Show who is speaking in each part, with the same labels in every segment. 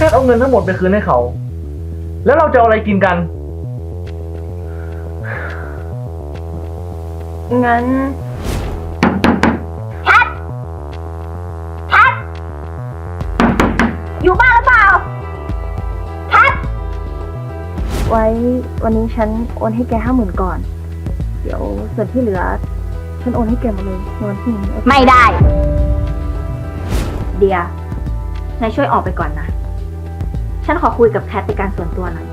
Speaker 1: แค่เอาเงินทั้งหมดไปคืนให้เขา แล้วเราจะเอาอะไรกินกัน
Speaker 2: งั้น
Speaker 3: แคท แคท อยู่บ้านหรือเปล่า แคท
Speaker 2: ไว้วันนี้ฉันโอนให้แกห้าหมื่นก่อน เดี๋ยวส่วนที่เหลือ ฉันโอนให้แกหมดเลยในวันพรุ่งนี้โอเค
Speaker 3: ไม่ได้ เดียนายช่วยออกไปก่อนนะ ฉันขอคุยกับแคทเป็นการส่วนตัวหน่อย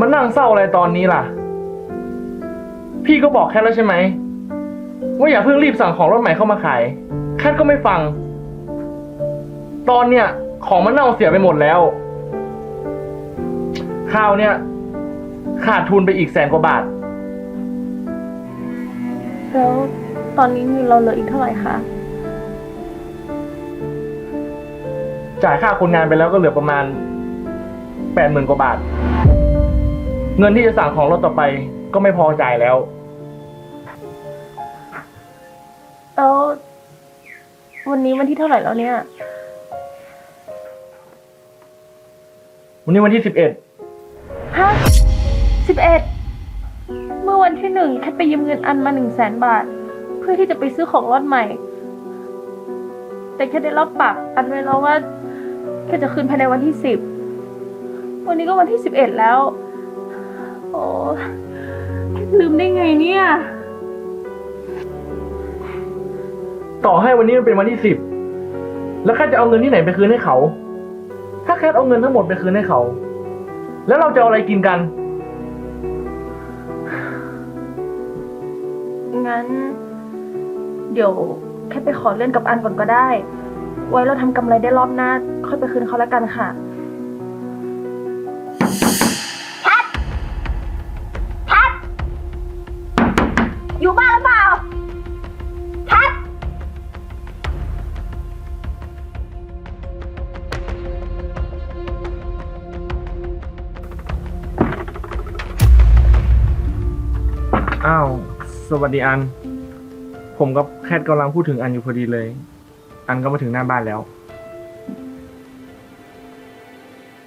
Speaker 1: มันนั่งเศร้าอะไรตอนนี้ล่ะ พี่ก็บอกแคทแล้วใช่ไหม ว่าอย่าเพิ่งรีบสั่งของรถใหม่เข้ามาขาย แคทก็ไม่ฟัง ตอนเนี้ยของมันเน่าเสียไปหมดแล้ว ข้าวเนี่ย ขาดทุนไปอีกแสนกว่าบาท
Speaker 2: แล้วตอนนี้เงินเราเหลืออีกเท่าไหร่คะ
Speaker 1: จ่ายค่าคนงานไปแล้วก็เหลือประมาณแปดหมื่นกว่าบาท เงินที่จะสั่งของรถต่อไปก็ไม่พอจ่ายแล้ว
Speaker 2: แล้ววันนี้วันที่เท่าไหร่แล้วเนี่ย
Speaker 1: วันนี้วันที่สิบเอ็ด
Speaker 2: ฮะสิบเอ็ดเมื่อวันที่หนึ่งแคทไปยืมเงินอันมาหนึ่งแสนบาท เพื่อที่จะไปซื้อของรถใหม่ แต่แค่ได้รับปากอันไว้แล้วว่าแค่จะคืนภายในวันที่สิบวันนี้ก็วันที่สิบเอ็ดแล้ว โอ้ลืมได้ไงเนี่ย
Speaker 1: ต่อให้วันนี้มันเป็นวันที่สิบแล้วแคทจะเอาเงินที่ไหนไปคืนให้เขา ถ้าแคทเอาเงินทั้งหมดไปคืนให้เขา แล้วเราจะเอาอะไรกินกัน
Speaker 2: งั้น เดี๋ยวแค่ไปขอเล่นกับอันก่อนก็ได้ ไว้เราทำกำไรได้รอบหน้า ค่อยไปคืนเขาแล้วกันค่ะ
Speaker 3: อ้า
Speaker 1: ว สวัสดีอัน ผมกับแคทกำลังพูดถึงอันอยู่พอดีเลย อันก็มาถึงหน้าบ้านแล้ว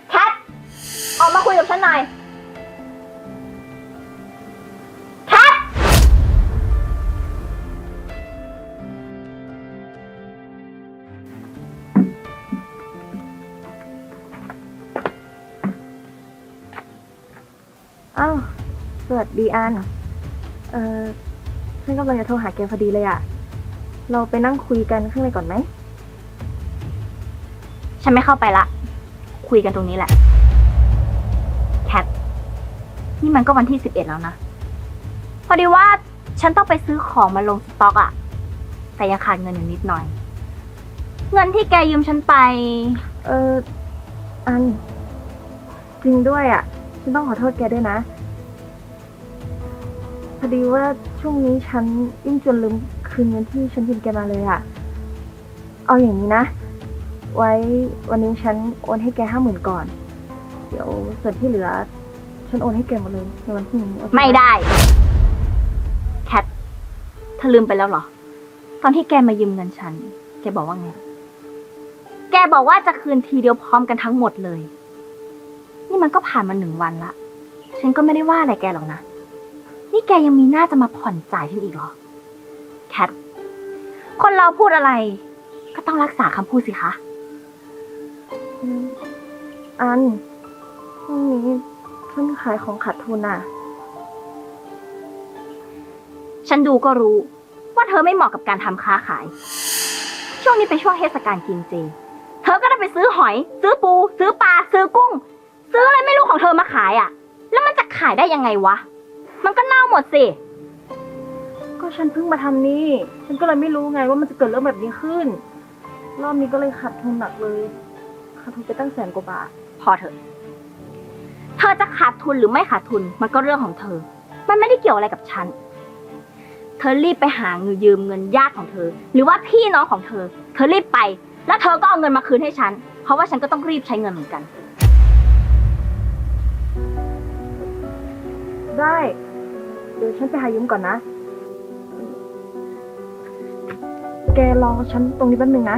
Speaker 3: แคทออกมาคุยกับฉันหน่อย แคท
Speaker 2: อ้าวสวัสดีอัน เออฉันกำลังจะโทรหาแกพอดีเลยอะเราไปนั่งคุยกันข้างในก่อนไหม
Speaker 3: ฉันไม่เข้าไปละ คุยกันตรงนี้แหละ แคท นี่มันก็วันที่สิบเอ็ดแล้วนะ พอดีว่าฉันต้องไปซื้อของมาลงสต็อกอะแต่ยังขาดเงินอยู่นิดหน่อย เงินที่แกยืมฉันไป
Speaker 2: เออ อัน จริงด้วยอะฉันต้องขอโทษแกด้วยนะ พอดีว่าช่วงนี้ฉันยุ่งจนลืมคืนเงินที่ฉันยืมแกมาเลยอะเอาอย่างนี้นะ ไว้วันนี้ฉันโอนให้แกห้าหมื่นก่อน เดี๋ยวส่วนที่เหลือ ฉันโอนให้แกหมดเลยในวันพรุ่งนี้โอเคห
Speaker 3: ไม่ได้ แคทเธอลืมไปแล้วเหรอ ตอนที่แกมายืมเงินฉัน แกบอกว่าไง แกบอกว่าจะคืนทีเดียวพร้อมกันทั้งหมดเลย นี่มันก็ผ่านมาหนึ่งวันละ ฉันก็ไม่ได้ว่าอะไรแกหรอกนะ นี่แกยังมีหน้าจะมาผ่อนจ่ายฉันอีกเหรอ แคท คนเราพูดอะไร ก็ต้องรักษาคำพูดสิคะ
Speaker 2: อืมอันพรุ่งนี้ฉันขายของขาดทุนอะ
Speaker 3: ฉันดูก็รู้ ว่าเธอไม่เหมาะกับการทำค้าขาย ช่วงนี้เป็นช่วงเทศกาลกินเจ เธอก็ได้ไปซื้อหอย ซื้อปู ซื้อปลา ซื้อกุ้ง ซื้ออะไรไม่รู้ของเธอมาขายอะ่ะ แล้วมันจะขายได้ยังไงวะ มันก็เน่าหมดสิ
Speaker 2: ก็ฉันเพิ่งมาทำนี่ ฉันก็เลยไม่รู้ไงว่ามันจะเกิดเรื่องแบบนี้ขึ้น รอบนี้ก็เลยขาดทุนหนักเลยขาดทุนไปตั้งแสนกว่าบาท
Speaker 3: พอเถอะ เธอจะขาดทุนหรือไม่ขาดทุนมันก็เรื่องของเธอ มันไม่ได้เกี่ยวอะไรกับฉัน เธอรีบไปหาเงินยืมเงินญาติของเธอ หรือว่าพี่น้องของเธอ เธอรีบไป แล้วเธอก็เอาเงินมาคืนให้ฉัน เพราะว่าฉันก็ต้องรีบใช้เงินเหมือนกัน
Speaker 2: ได้ เดี๋ยวฉันไปหายืมก่อนนะ แกรอฉันตรงนี้แป๊บนึงนะ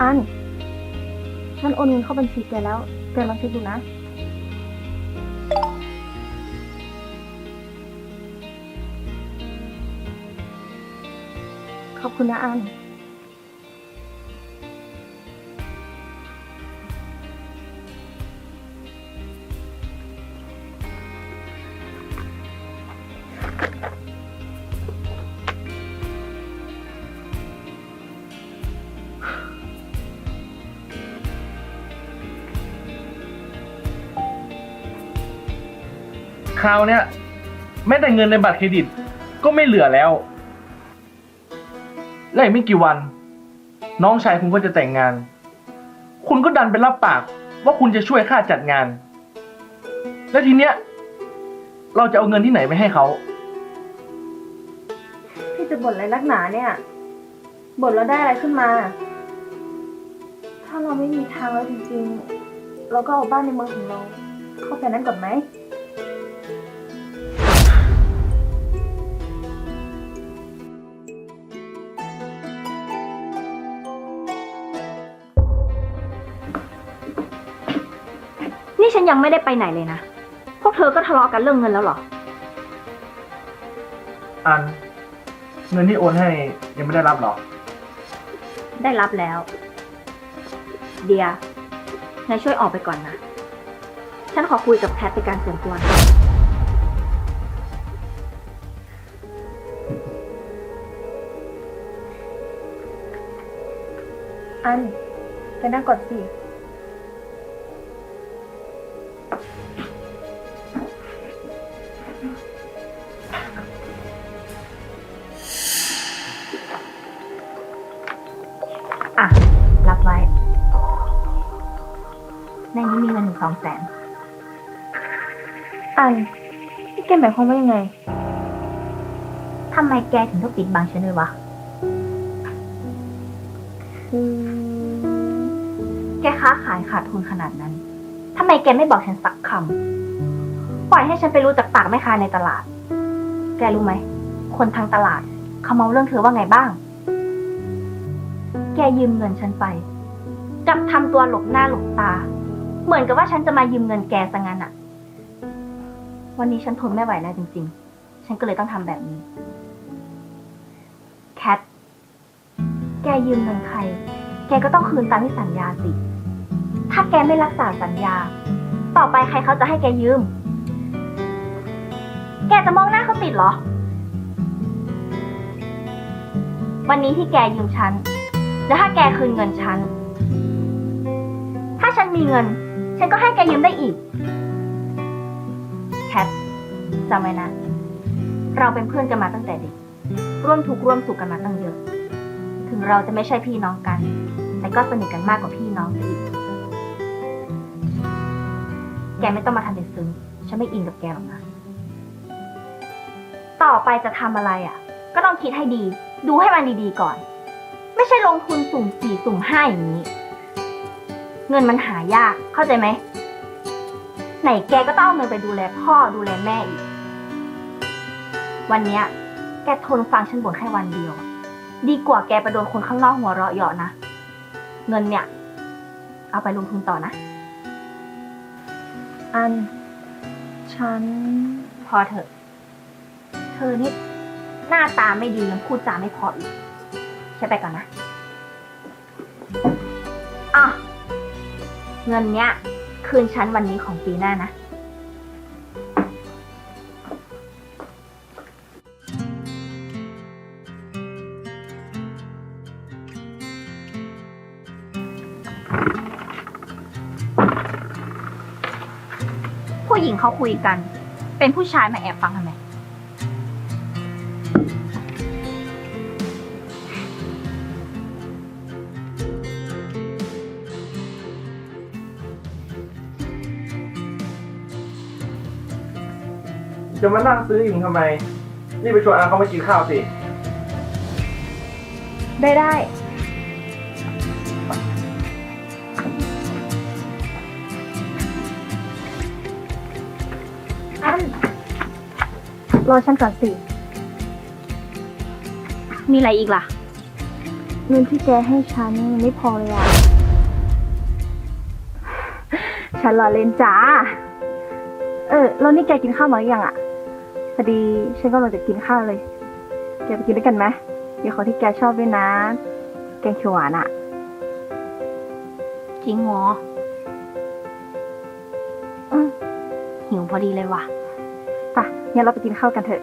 Speaker 2: อัน ฉันโอนเงินเข้าบัญชีแกแล้ว แกลองเช็คดูนะ คุณนะอัน
Speaker 1: คราวเนี้ยแม้แต่เงินในบัตรเครดิตก็ไม่เหลือแล้ว และอีกไม่กี่วัน น้องชายคุณก็จะแต่งงาน คุณก็ดันไปรับปากว่าคุณจะช่วยค่าจัดงาน แล้วทีเนี้ย เราจะเอาเงินที่ไหนไปให้เขา
Speaker 2: พี่จะบ่นอะไรนักหนาเนี่ย บ่นแล้วได้อะไรขึ้นมา ถ้าเราไม่มีทางแล้วจริงๆ เราก็เอาบ้านในเมืองของเรา เข้าไปนั้นก่อนไหม
Speaker 3: นี่ฉันยังไม่ได้ไปไหนเลยนะ พวกเธอก็ทะเลาะกันเรื่องเงินแล้วเหรอ
Speaker 1: อัน เงินที่โอนให้ยังไม่ได้รับหรอ
Speaker 3: ได้รับแล้ว เดียนายช่วยออกไปก่อนนะ ฉันขอคุยกับแพทเป็นการส่วนตัวนะ
Speaker 2: อันไปนั่งก่อนสิ
Speaker 3: ในนี้มีเงินถึงสองแสน
Speaker 2: อันนี่แกหมายความว่ายังไง
Speaker 3: ทำไมแกถึงต้องปิดบังฉันด้วยวะ
Speaker 2: คือ
Speaker 3: แกค้าขายขาดทุนขนาดนั้นทำไมแกไม่บอกฉันสักคำปล่อยให้ฉันไปรู้จากปากแม่ค้าในตลาด แกรู้ไหม คนทางตลาดเขาเมาเรื่องเธอว่าไงบ้าง แกยืมเงินฉันไปกลับทำตัวหลบหน้าหลบตา เหมือนกับว่าฉันจะมายืมเงินแกซะงั้นอะวันนี้ฉันทนไม่ไหวแล้วจริง ๆ ฉันก็เลยต้องทำแบบนี้ แคท แกยืมเงินใคร แกก็ต้องคืนตามที่สัญญาสิ ถ้าแกไม่รักษาสัญญา ต่อไปใครเขาจะให้แกยืม แกจะมองหน้าเขาติดเหรอ วันนี้ที่แกยืมฉัน แล้วถ้าแกคืนเงินฉัน ถ้าฉันมีเงิน ฉันก็ให้แกยืมได้อีก แคทจำไว้นะ เราเป็นเพื่อนกันมาตั้งแต่เด็ก ร่วมทุกข์ร่วมสุขกันมาตั้งเยอะ ถึงเราจะไม่ใช่พี่น้องกัน แต่ก็สนิทกันมากกว่าพี่น้องอีก แกไม่ต้องมาทำเป็นซึ้ง ฉันไม่อินกับแกหรอกนะ ต่อไปจะทำอะไรอะ ก็ต้องคิดให้ดี ดูให้มันดีๆก่อน ไม่ใช่ลงทุนสุ่มสี่สุ่มห้าอย่างนี้ เงินมันหายากเข้าใจไหม ไหนแกก็ต้องเอาเงินไปดูแลพ่อดูแลแม่อีก วันเนี้ยแกทนฟังฉันบ่นแค่วันเดียวอะดีกว่าแกไปโดนคนข้างนอกหัวเราะเยาะนะ เงินเนี่ย เอาไปลงทุนต่อนะ
Speaker 2: อัน ฉัน
Speaker 3: พอเถอะ เธอนี่หน้าตาไม่ดียังพูดจาไม่พออีกใช่ไปก่อนนะอะ เงินเนี้ย คืนฉันวันนี้ของปีหน้านะ ผู้หญิงเขาคุยกัน เป็นผู้ชายมาแอบฟังทำไม
Speaker 1: จะมานั่งซื้ออยู่ทำไม นี่ไปชวนอาเขามากินข้าวสิ
Speaker 4: ได้ได้
Speaker 2: อัน รอฉันก่อนสิ มีอะไรอีกล่ะ เงินที่แกให้ฉันไม่พอเลยอะฉันรอเล่นจ้า เออ แล้วนี่แกกินข้าวมาหรือยังอะพ อดีฉันก็กำลังจะกินข้าวเลย แกไปกินด้วยกันไหมเดี๋ยวของที่แกชอบด้วยนะ แกงเขียวหวานอะจริงเหรออืมหิวพอดีเลยว่ะ ป่ะงั้นเราไปกินข้าวกันเถอะ